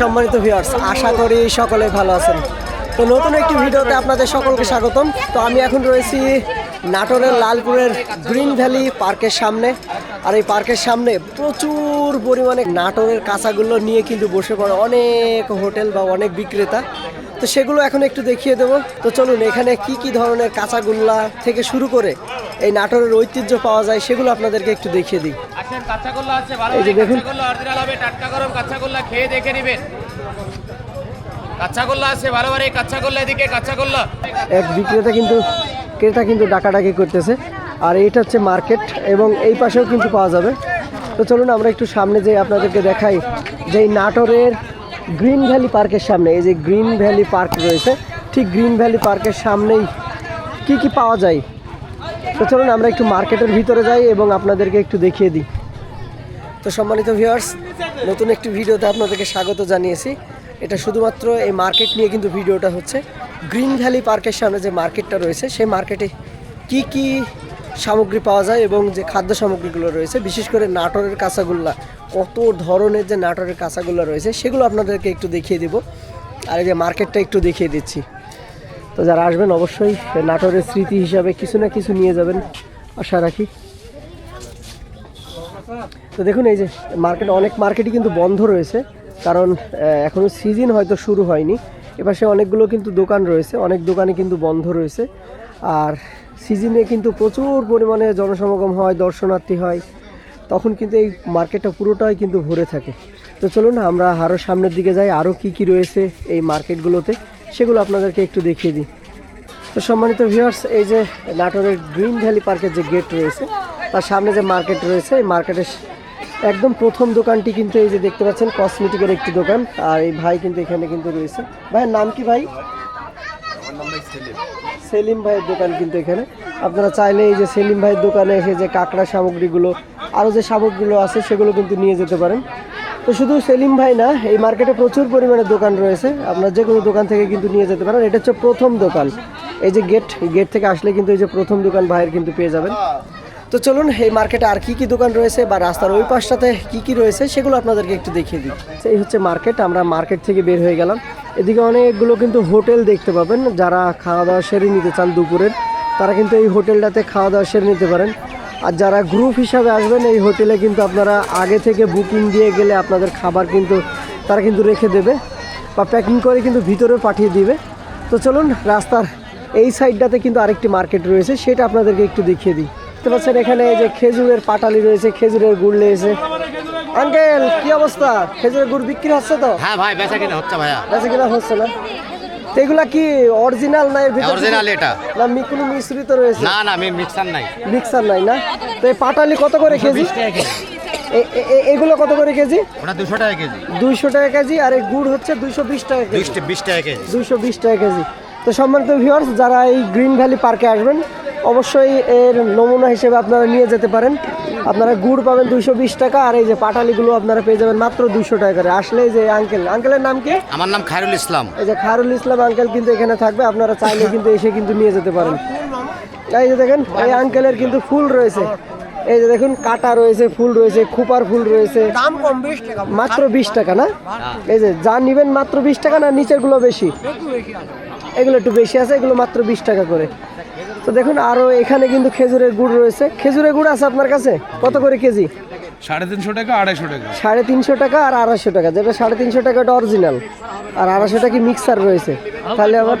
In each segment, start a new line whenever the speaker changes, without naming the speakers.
সম্মানিত ভিউয়ার্স আশা করি সকলে ভালো আছেন। তো নতুন একটি ভিডিওতে আপনাদের সকলকে স্বাগতম। তো আমি এখন রয়েছি নাটোরের লালপুরের গ্রিন ভ্যালি পার্কের সামনে। আর এই পার্কের সামনে প্রচুর পরিমাণে নাটোরের কাঁচাগুলো নিয়ে কিন্তু বসে পড়ে অনেক হোটেল বা অনেক বিক্রেতা। তো সেগুলো এখন একটু দেখিয়ে দেবো। তো চলুন, এখানে কি কি ধরনের কাঁচাগুল্লা থেকে শুরু করে এই নাটোরের ঐতিহ্য পাওয়া যায় সেগুলো আপনাদেরকে একটু দেখিয়ে দিই। এই যে দেখুন।
খেয়ে দেখে নেবেন। কাঁচাগোল্লা আছে ভালো ভালো কাঁচাগোল্লা এদিকে কাঁচাগোল্লা।
এক বিক্রেতা কিন্তু ক্রেতা কিন্তু ডাকাডাকি করতেছে। আর এইটা হচ্ছে মার্কেট এবং এই পাশেও কিন্তু পাওয়া যাবে। তো চলুন আমরা একটু সামনে যে আপনাদেরকে দেখাই যে এই নাটোরের গ্রিন ভ্যালি পার্কের সামনে এই যে গ্রিন ভ্যালি পার্ক রয়েছে ঠিক গ্রিন ভ্যালি পার্কের সামনেই কি কি পাওয়া যায়? তো চলুন আমরা একটু মার্কেটের ভিতরে যাই এবং আপনাদেরকে একটু দেখিয়ে দিই। তো সম্মানিত ভিউয়ার্স নতুন একটি ভিডিওতে আপনাদেরকে স্বাগত জানিয়েছি। এটা শুধুমাত্র এই মার্কেট নিয়ে কিন্তু ভিডিওটা হচ্ছে। গ্রিন ভ্যালি পার্কের সামনে যে মার্কেটটা রয়েছে, সেই মার্কেটে কি কি সামগ্রী পাওয়া যায় এবং যে খাদ্য সামগ্রীগুলো রয়েছে, বিশেষ করে নাটোরের কাঁচাগুল্লা, কত ধরনের যে নাটোরের কাঁচাগুলো রয়েছে, সেগুলো আপনাদেরকে একটু দেখিয়ে দিব। আর এই যে মার্কেটটা একটু দেখিয়ে দিচ্ছি। তো যারা আসবেন অবশ্যই নাটোরের স্মৃতি হিসাবে কিছু না কিছু নিয়ে যাবেন আশা রাখি। তো দেখুন এই যে মার্কেট অনেক মার্কেটই কিন্তু বন্ধ রয়েছে কারণ আহ, এখনও সিজন হয়তো শুরু হয়নি। এপাশে অনেকগুলো কিন্তু দোকান রয়েছে অনেক দোকানে কিন্তু বন্ধ রয়েছে। আর সিজনে কিন্তু প্রচুর পরিমাণে জনসমাগম হয় দর্শনার্থী হয় তখন কিন্তু এই মার্কেটটা পুরোটাই কিন্তু ভরে থাকে। তো চলুন আমরা আরও সামনের দিকে যাই আরও কি কি রয়েছে এই মার্কেটগুলোতে। সেগুলো আপনাদেরকে একটু দেখিয়ে দিই। তো সম্মানিত ভিউয়ার্স এই যে নাটোরের গ্রিন ভ্যালি পার্কের যে গেট রয়েছে তার সামনে যে মার্কেট রয়েছে এই মার্কেটের একদম প্রথম দোকানটি কিন্তু এই যে দেখতে পাচ্ছেন কসমেটিকের একটি দোকান। আর এই ভাই কিন্তু এখানে কিন্তু রয়েছে। ভাইয়ের নাম কি ভাই? সেলিম। ভাইয়ের দোকান কিন্তু এখানে। আপনারা চাইলে এই যে সেলিম ভাইয়ের দোকানে এসে যে কাঁকড়া সামগ্রীগুলো আরও যে সামগ্রীগুলো আছে সেগুলো কিন্তু নিয়ে যেতে পারেন। তো শুধু সেলিম ভাই না, এই মার্কেটে প্রচুর পরিমাণে দোকান রয়েছে। আপনার যে কোনো দোকান থেকে কিন্তু নিয়ে যেতে পারেন। এটা হচ্ছে প্রথম দোকান। এই যে গেট গেট থেকে আসলে কিন্তু এই যে প্রথম দোকান ভাইয়ের কিন্তু পেয়ে যাবেন। তো চলুন, এই মার্কেটে আর কি কি দোকান রয়েছে বা রাস্তার ওই পাশটাতে কি কি রয়েছে, সেগুলো আপনাদেরকে একটু দেখিয়ে দিই। এই হচ্ছে মার্কেট আমরা মার্কেট থেকে বের হয়ে গেলাম। এদিকে অনেকগুলো কিন্তু হোটেল দেখতে পাবেন। যারা খাওয়া দাওয়া সেরে নিতে চান দুপুরের, তারা কিন্তু এই হোটেলটাতে খাওয়া দাওয়া সেরে নিতে পারেন। আর যারা গ্রুপ হিসাবে আসবেন এই হোটেলে কিন্তু আপনারা আগে থেকে বুকিং দিয়ে গেলে আপনাদের খাবার কিন্তু তারা কিন্তু রেখে দেবে বা প্যাকিং করে কিন্তু ভিতরে পাঠিয়ে দিবে। তো চলুন রাস্তার এই সাইডটাতে কিন্তু আরেকটি মার্কেট রয়েছে সেটা আপনাদেরকে একটু দেখিয়ে দিই। দেখতে পাচ্ছেন এখানে এই যে খেজুরের পাটালি রয়েছে খেজুরের গুড় রয়েছে। আঙ্কেল কি অবস্থা? খেজুরের গুড় বিক্রি হচ্ছে তো?
হ্যাঁ ভাই বেচা কিনা হচ্ছে ভাইয়া।
বেশি কিনা হচ্ছে না? তো এগুলা কি অরিজিনাল না এর ভিতরে
Original এটা।
না মি- মিশ্রিত রয়েছে?
না না আমি মিক্সার নাই।
মিক্সার নাই না? তো এই পাটালি কত করে কেজি? এগুলো কত করে কেজি?
ওটা দুশো টাকা কেজি।
দুইশো টাকা কেজি আর এই গুড় হচ্ছে দুইশো বিশ টাকা কেজি।
বিশ টাকা কেজি।
দুইশো বিশ টাকা কেজি। তো সম্মানিত ভিউয়ার্স যারা এই গ্রিন ভ্যালি পার্কে আসবেন অবশ্যই এর নমুনা হিসেবে আপনারা নিয়ে যেতে পারেন। আপনারা গুড় পাবেন দুইশো বিশ টাকা আর এই যে পাটালিগুলো আপনারা পেয়ে যাবেন মাত্র দুইশো টাকা করে। আসলে এই যে আঙ্কেল আঙ্কেলের নাম কি?
আমার নাম খায়রুল ইসলাম।
এই যে খায়রুল ইসলাম আঙ্কেল কিন্তু এখানে থাকবে আপনারা চাইলে কিন্তু এসে কিন্তু নিয়ে যেতে পারেন। এই যে দেখেন এই আঙ্কেলের কিন্তু ফুল রয়েছে। এই যে দেখুন কাটা রয়েছে ফুল রয়েছে খুপার ফুল রয়েছে।
দাম কম বিশ টাকা।
মাত্র বিশ টাকা না? এই যে যা নিবেন মাত্র বিশ টাকা না নিচেরগুলো বেশি এগুলো একটু বেশি আছে এগুলো মাত্র বিশ টাকা করে। তো দেখুন আরও এখানে কিন্তু খেজুরের গুড় রয়েছে। খেজুরের গুড় আছে আপনার কাছে? কত করে কেজি?
সাড়ে তিনশো টাকা আড়াইশো টাকা।
সাড়ে তিনশো টাকা আর আড়াইশো টাকা। যেটা সাড়ে তিনশো টাকাটা অরিজিনাল আর আড়াইশো টাকা মিক্সার রয়েছে? তাহলে আবার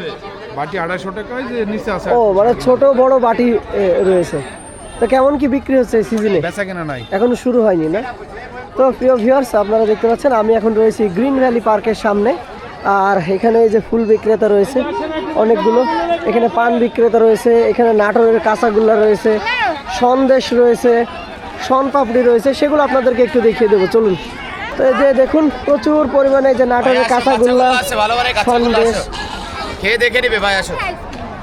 বাটি আড়াইশো টাকায় যে নিচে আছে।
ও মানে ছোট বড় বাটি রয়েছে। তো কেমন কি বিক্রি হচ্ছে সিজনে
বেচা কেনা নাই।
এখনও শুরু হয়নি না? তো প্রিয় ভিউয়ার্স আপনারা দেখতে পাচ্ছেন আমি এখন রয়েছি গ্রিন ভ্যালি পার্কের সামনে। আর এখানে এই যে ফুল বিক্রেতা রয়েছে অনেকগুলো। এখানে পান বিক্রেতা রয়েছে এখানে নাটোরের কাঁচাগুল্লা রয়েছে সন্দেশ রয়েছে পাপড়ি রয়েছে সেগুলো আপনাদেরকে একটু দেখিয়ে দেবো চলুন। তো এই যে দেখুন প্রচুর পরিমাণে যে নাটোরের কাঁচাগুল্লা সন্দেশ।
খেয়ে দেখে নিবে ভাই আসো।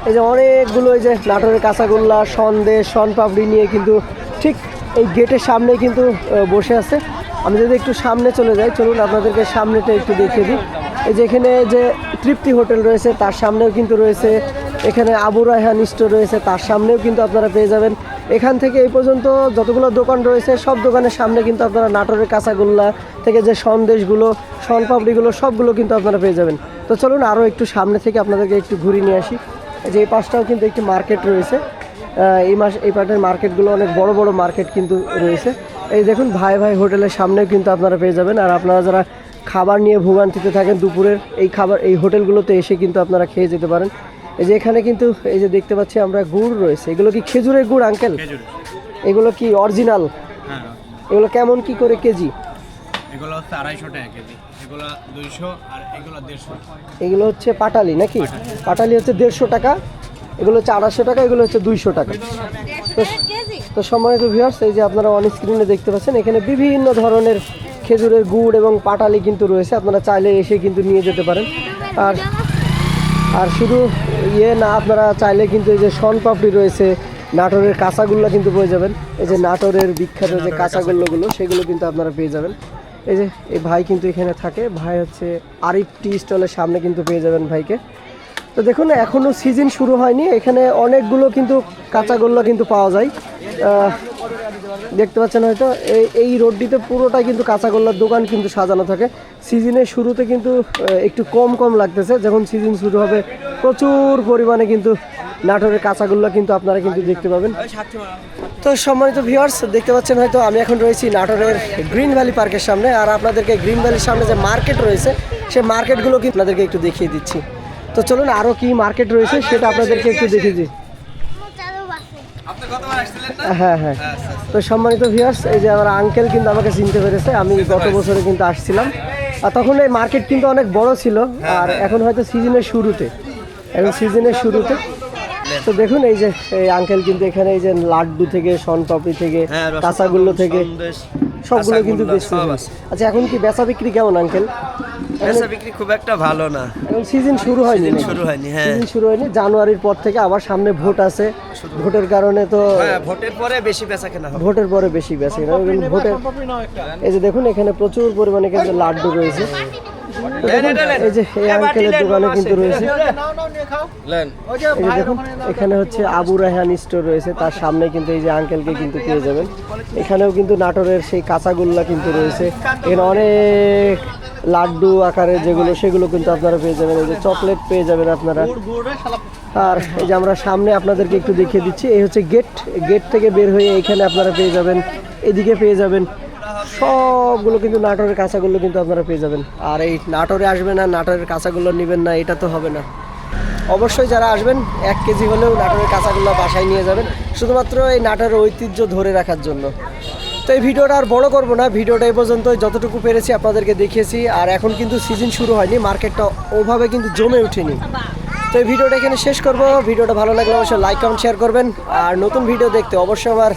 এই যে অনেকগুলো এই যে নাটোরের কাঁচাগোল্লা সন্দেশ পাপড়ি নিয়ে কিন্তু ঠিক এই গেটের সামনে কিন্তু বসে আছে। আমি যদি একটু সামনে চলে যাই চলুন আপনাদেরকে সামনেটা একটু দেখিয়ে দিই। এই যে এখানে যে তৃপ্তি হোটেল রয়েছে তার সামনেও কিন্তু রয়েছে এখানে আবু রায়হান স্টোর রয়েছে, তার সামনেও কিন্তু আপনারা পেয়ে যাবেন। এখান থেকে এই পর্যন্ত যতগুলো দোকান রয়েছে, সব দোকানের সামনে কিন্তু আপনারা নাটোরের কাঁচাগোল্লা থেকে যে সন্দেশগুলো শনপাপড়িগুলো সবগুলো কিন্তু আপনারা পেয়ে যাবেন। তো চলুন আরও একটু সামনে থেকে আপনাদেরকে একটু ঘুরিয়ে নিয়ে আসি। যে এই পাশটাও কিন্তু একটি মার্কেট রয়েছে। এই মাস এই পাটের মার্কেটগুলো অনেক বড় বড় মার্কেট কিন্তু রয়েছে। এই দেখুন, ভাই ভাই হোটেলের সামনেও কিন্তু আপনারা পেয়ে যাবেন। আর আপনারা যারা খাবার নিয়ে ভোগান্তিতে থাকেন দুপুরের, এই খাবার এই হোটেলগুলোতে এসে কিন্তু আপনারা খেয়ে যেতে পারেন। এই যে এখানে কিন্তু এই যে দেখতে পাচ্ছি আমরা গুড় রয়েছে। এগুলো কি খেজুরের গুড় আঙ্কেল? এগুলো কি অরিজিনাল
হ্যাঁ
এগুলো কেমন কি করে কেজি?
এগুলো হচ্ছে আড়াইশো টাকা কেজি। এগুলো দুইশো আর এগুলো দেড়শো।
এগুলো হচ্ছে পাটালি নাকি? পাটালি। হচ্ছে দেড়শো টাকা এগুলো হচ্ছে আড়াইশো টাকা এগুলো হচ্ছে দুইশো টাকা। তো- তো সম্মানিত ভিউয়ার্স এই যে আপনারা অন স্ক্রিনে দেখতে পাচ্ছেন এখানে বিভিন্ন ধরনের খেজুরের গুড় এবং পাটালি কিন্তু রয়েছে। আপনারা চাইলে এসে কিন্তু নিয়ে যেতে পারেন। আর আর শুধু ইয়ে না আপনারা চাইলে কিন্তু এই যে শনপাপড়ি রয়েছে নাটোরের কাঁচাগুল্লা কিন্তু পেয়ে যাবেন। এই যে নাটোরের বিখ্যাত যে কাঁচাগুল্লোগুলো সেগুলো কিন্তু আপনারা পেয়ে যাবেন। এই যে এই ভাই কিন্তু এখানে থাকে। ভাই হচ্ছে আরিফ টি স্টলের সামনে কিন্তু পেয়ে যাবেন ভাইকে। তো দেখুন এখনও সিজন শুরু হয়নি। এখানে অনেকগুলো কিন্তু কাঁচাগোল্লা কিন্তু পাওয়া যায়। দেখতে পাচ্ছেন হয়তো, এই এই রোডটিতে পুরোটাই কিন্তু কাঁচাগোল্লার দোকান কিন্তু সাজানো থাকে। সিজনের শুরুতে কিন্তু একটু কম কম লাগতেছে। যখন সিজন শুরু হবে, প্রচুর পরিমাণে কিন্তু নাটোরের কাঁচাগোল্লা কিন্তু আপনারা কিন্তু দেখতে পাবেন। তো সম্মানিত ভিউয়ার্স দেখতে পাচ্ছেন হয়তো, আমি এখন রয়েছি নাটোরের গ্রিন ভ্যালি পার্কের সামনে। আর আপনাদেরকে গ্রিন ভ্যালির সামনে যে মার্কেট রয়েছে সেই মার্কেটগুলো কিন্তু আপনাদেরকে একটু দেখিয়ে দিচ্ছি। তো চলুন আরও কি মার্কেট রয়েছে সেটা আপনাদেরকে একটু দেখিয়ে দিই। হ্যাঁ হ্যাঁ। তো সম্মানিত ভিউয়ার্স এই যে আমার আঙ্কেল কিন্তু আমাকে চিনতে পেরেছে আমি গত বছরে কিন্তু আসছিলাম। আর তখন এই মার্কেট কিন্তু অনেক বড় ছিল আর এখন হয়তো সিজনের শুরুতে। এখন সিজনের শুরুতে। তো দেখুন এই যে এই আঙ্কেল কিন্তু এখানে এই যে লাড্ডু থেকে শনপাপড়ি থেকে কাঁচাগুল্লো থেকে সবগুলো কিন্তু বেশি আচ্ছা এখন কি বেচা বিক্রি কেমন আঙ্কেল
বেচা বিক্রি খুব একটা ভালো না।
এখন সিজন শুরু হয়নি
শুরু হয়নি, হ্যাঁ।
সিজন শুরু হয়নি জানুয়ারির পর থেকে আবার সামনে ভোট আছে। ভোটের কারণে তো
হ্যাঁ ভোটের পরে বেশি বেচা কেনা হবে।
ভোটের পরে বেশি বেশি না ভোটের এই যে দেখুন এখানে প্রচুর পরিমাণে কিন্তু লাড্ডু রয়েছে। এই যে এই আঙ্কেলের দোকানে কিন্তু রয়েছে। এখানে হচ্ছে আবু রায়হান স্টোর রয়েছে তার সামনে কিন্তু এই যে আঙ্কেলকে কিন্তু পেয়ে যাবেন। এখানেও কিন্তু নাটোরের সেই কাঁচাগোল্লা কিন্তু রয়েছে। এখানে অনেক লাড্ডু আকারের যেগুলো সেগুলো কিন্তু আপনারা পেয়ে যাবেন। এই যে চকলেট পেয়ে যাবেন আপনারা। আর এই যে আমরা সামনে আপনাদেরকে একটু দেখিয়ে দিচ্ছি এই হচ্ছে গেট গেট থেকে বের হয়ে এখানে আপনারা পেয়ে যাবেন এদিকে পেয়ে যাবেন। সবগুলো কিন্তু নাটোরের কাঁচাগুলো কিন্তু আপনারা পেয়ে যাবেন। আর এই নাটোরে আসবেন আর নাটোরের কাঁচাগুলো নেবেন না, এটা তো হবে না। অবশ্যই যারা আসবেন, এক কেজি হলেও নাটোরের কাঁচাগুলো বাসায় নিয়ে যাবেন, শুধুমাত্র এই নাটোরের ঐতিহ্য ধরে রাখার জন্য। তো এই ভিডিওটা আর বড় করব না, ভিডিওটা এই পর্যন্ত যতটুকু পেরেছি আপনাদেরকে দেখিয়েছি। আর এখন কিন্তু সিজন শুরু হয়নি মার্কেটটা ওভাবে কিন্তু জমে ওঠেনি। তো এই ভিডিওটা এখানে শেষ করব। ভিডিওটা ভালো লাগলে অবশ্যই লাইক কমেন্ট শেয়ার করবেন। আর নতুন ভিডিও দেখতে অবশ্যই আমার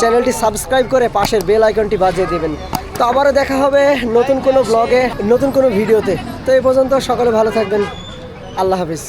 চ্যানেলটি সাবস্ক্রাইব করে পাশের বেল আইকনটি বাজিয়ে দেবেন। তো আবারও দেখা হবে নতুন কোনো ব্লগে নতুন কোনো ভিডিওতে। তো এই পর্যন্ত সকলে ভালো থাকবেন। আল্লাহ হাফিজ।